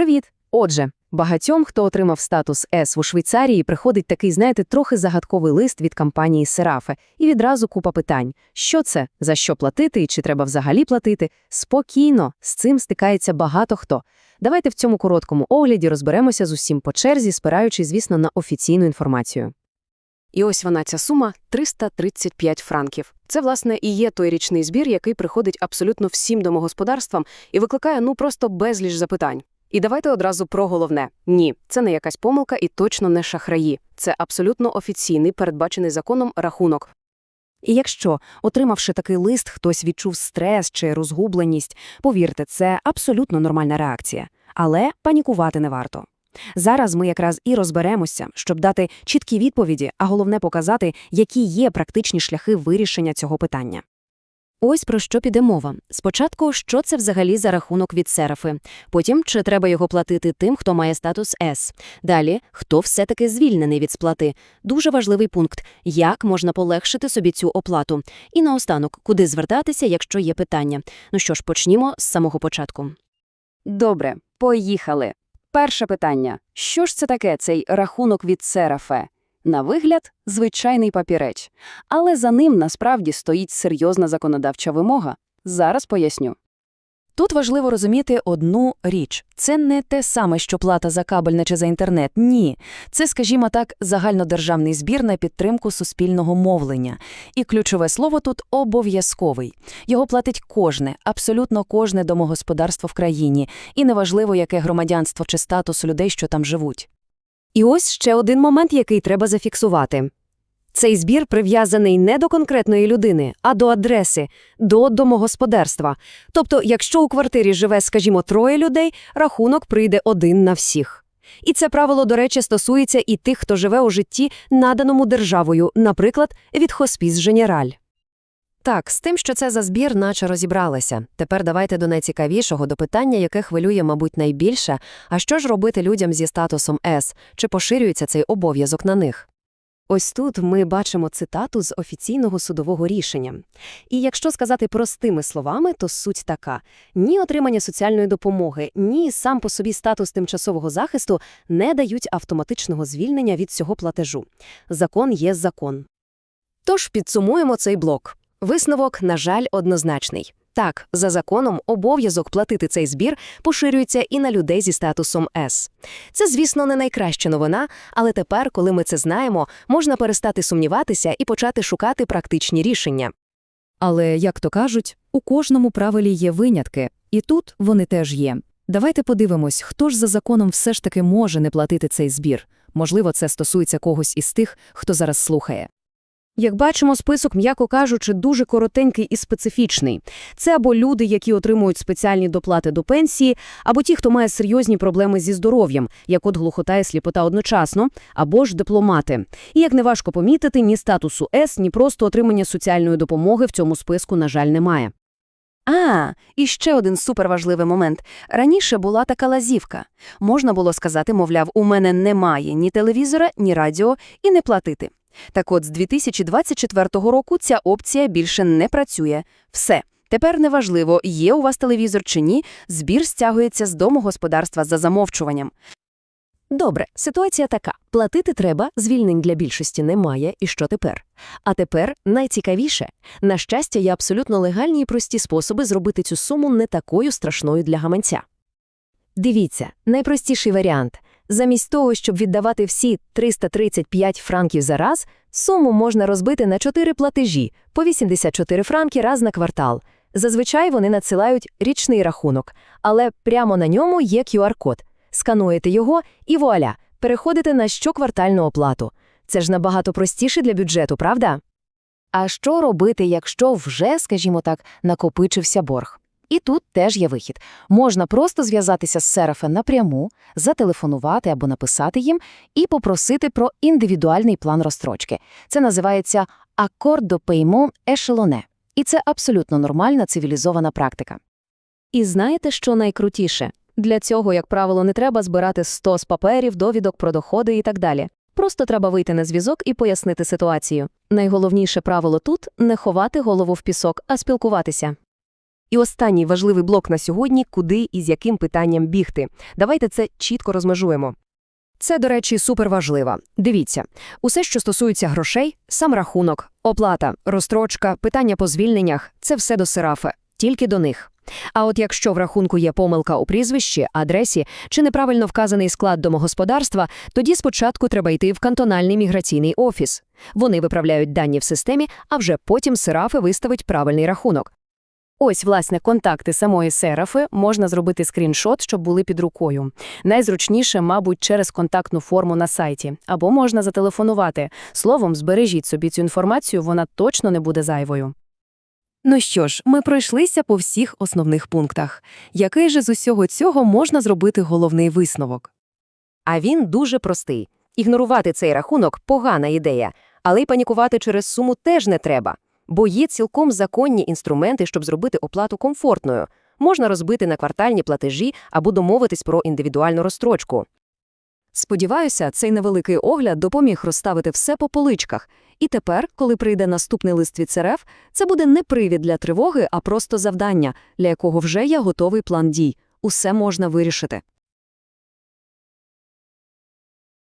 Привіт! Отже, багатьом, хто отримав статус С у Швейцарії, приходить такий, знаєте, трохи загадковий лист від компанії Серафе. І відразу купа питань. Що це? За що платити і чи треба взагалі платити? Спокійно, з цим стикається багато хто. Давайте в цьому короткому огляді розберемося з усім по черзі, спираючись, звісно, на офіційну інформацію. І ось вона, ця сума – 335 франків. Це, власне, і є той річний збір, який приходить абсолютно всім домогосподарствам і викликає, ну, просто безліч запитань. І давайте одразу про головне. Ні, це не якась помилка і точно не шахраї. Це абсолютно офіційний, передбачений законом рахунок. І якщо, отримавши такий лист, хтось відчув стрес чи розгубленість, повірте, це абсолютно нормальна реакція. Але панікувати не варто. Зараз ми якраз і розберемося, щоб дати чіткі відповіді, а головне показати, які є практичні шляхи вирішення цього питання. Ось про що піде мова. Спочатку, що це взагалі за рахунок від серафи. Потім, чи треба його платити тим, хто має статус С. Далі, хто все-таки звільнений від сплати. Дуже важливий пункт – як можна полегшити собі цю оплату. І наостанок, куди звертатися, якщо є питання. Ну що ж, почнімо з самого початку. Добре, поїхали. Перше питання. Що ж це таке цей рахунок від серафе? На вигляд – звичайний папірець. Але за ним насправді стоїть серйозна законодавча вимога. Зараз поясню. Тут важливо розуміти одну річ. Це не те саме, що плата за кабельне чи за інтернет. Ні. Це, скажімо так, загальнодержавний збір на підтримку суспільного мовлення. І ключове слово тут – обов'язковий. Його платить кожне, абсолютно кожне домогосподарство в країні. І неважливо, яке громадянство чи статус людей, що там живуть. І ось ще один момент, який треба зафіксувати. Цей збір прив'язаний не до конкретної людини, а до адреси, до домогосподарства. Тобто, якщо у квартирі живе, скажімо, троє людей, рахунок прийде один на всіх. І це правило, до речі, стосується і тих, хто живе у житті, наданому державою, наприклад, від хоспіс Женераль. Так, з тим, що це за збір, наче розібралися. Тепер давайте до найцікавішого, до питання, яке хвилює, мабуть, найбільше. А що ж робити людям зі статусом С? Чи поширюється цей обов'язок на них? Ось тут ми бачимо цитату з офіційного судового рішення. І якщо сказати простими словами, то суть така: ні отримання соціальної допомоги, ні сам по собі статус тимчасового захисту не дають автоматичного звільнення від цього платежу. Закон є закон. Тож підсумуємо цей блок. Висновок, на жаль, однозначний. Так, за законом обов'язок платити цей збір поширюється і на людей зі статусом С. Це, звісно, не найкраща новина, але тепер, коли ми це знаємо, можна перестати сумніватися і почати шукати практичні рішення. Але, як то кажуть, у кожному правилі є винятки, і тут вони теж є. Давайте подивимось, хто ж за законом все ж таки може не платити цей збір. Можливо, це стосується когось із тих, хто зараз слухає. Як бачимо, список, м'яко кажучи, дуже коротенький і специфічний. Це або люди, які отримують спеціальні доплати до пенсії, або ті, хто має серйозні проблеми зі здоров'ям, як от глухота і сліпота одночасно, або ж дипломати. І як неважко помітити, ні статусу С, ні просто отримання соціальної допомоги в цьому списку, на жаль, немає. А, і ще один суперважливий момент. Раніше була така лазівка. Можна було сказати, мовляв, у мене немає ні телевізора, ні радіо, і не платити. Так от, з 2024 року ця опція більше не працює. Все. Тепер неважливо, є у вас телевізор чи ні, збір стягується з домогосподарства за замовчуванням. Добре, ситуація така. Платити треба, звільнень для більшості немає, і що тепер? А тепер найцікавіше. На щастя, є абсолютно легальні і прості способи зробити цю суму не такою страшною для гаманця. Дивіться, найпростіший варіант – Замість того, щоб віддавати всі 335 франків за раз, суму можна розбити на 4 платежі по 84 франки раз на квартал. Зазвичай вони надсилають річний рахунок, але прямо на ньому є QR-код. Скануєте його і вуаля, переходите на щоквартальну оплату. Це ж набагато простіше для бюджету, правда? А що робити, якщо вже, скажімо так, накопичився борг? І тут теж є вихід. Можна просто зв'язатися з Серафе напряму, зателефонувати або написати їм і попросити про індивідуальний план розстрочки. Це називається акорд до пеймон ешелоне. І це абсолютно нормальна цивілізована практика. І знаєте, що найкрутіше? Для цього, як правило, не треба збирати 100 з паперів, довідок про доходи і так далі. Просто треба вийти на зв'язок і пояснити ситуацію. Найголовніше правило тут – не ховати голову в пісок, а спілкуватися. І останній важливий блок на сьогодні – куди і з яким питанням бігти. Давайте це чітко розмежуємо. Це, до речі, суперважливо. Дивіться, усе, що стосується грошей, сам рахунок, оплата, розстрочка, питання по звільненнях – це все до серафи, тільки до них. А от якщо в рахунку є помилка у прізвищі, адресі чи неправильно вказаний склад домогосподарства, тоді спочатку треба йти в кантональний міграційний офіс. Вони виправляють дані в системі, а вже потім серафи виставить правильний рахунок. Ось, власне, контакти самої Серафи можна зробити скріншот, щоб були під рукою. Найзручніше, мабуть, через контактну форму на сайті. Або можна зателефонувати. Словом, збережіть собі цю інформацію, вона точно не буде зайвою. Ну що ж, ми пройшлися по всіх основних пунктах. Який же з усього цього можна зробити головний висновок? А він дуже простий. Ігнорувати цей рахунок – погана ідея, але й панікувати через суму теж не треба. Бо є цілком законні інструменти, щоб зробити оплату комфортною. Можна розбити на квартальні платежі або домовитись про індивідуальну розстрочку. Сподіваюся, цей невеликий огляд допоміг розставити все по поличках. І тепер, коли прийде наступний лист від ЦРФ, це буде не привід для тривоги, а просто завдання, для якого вже є готовий план дій. Усе можна вирішити.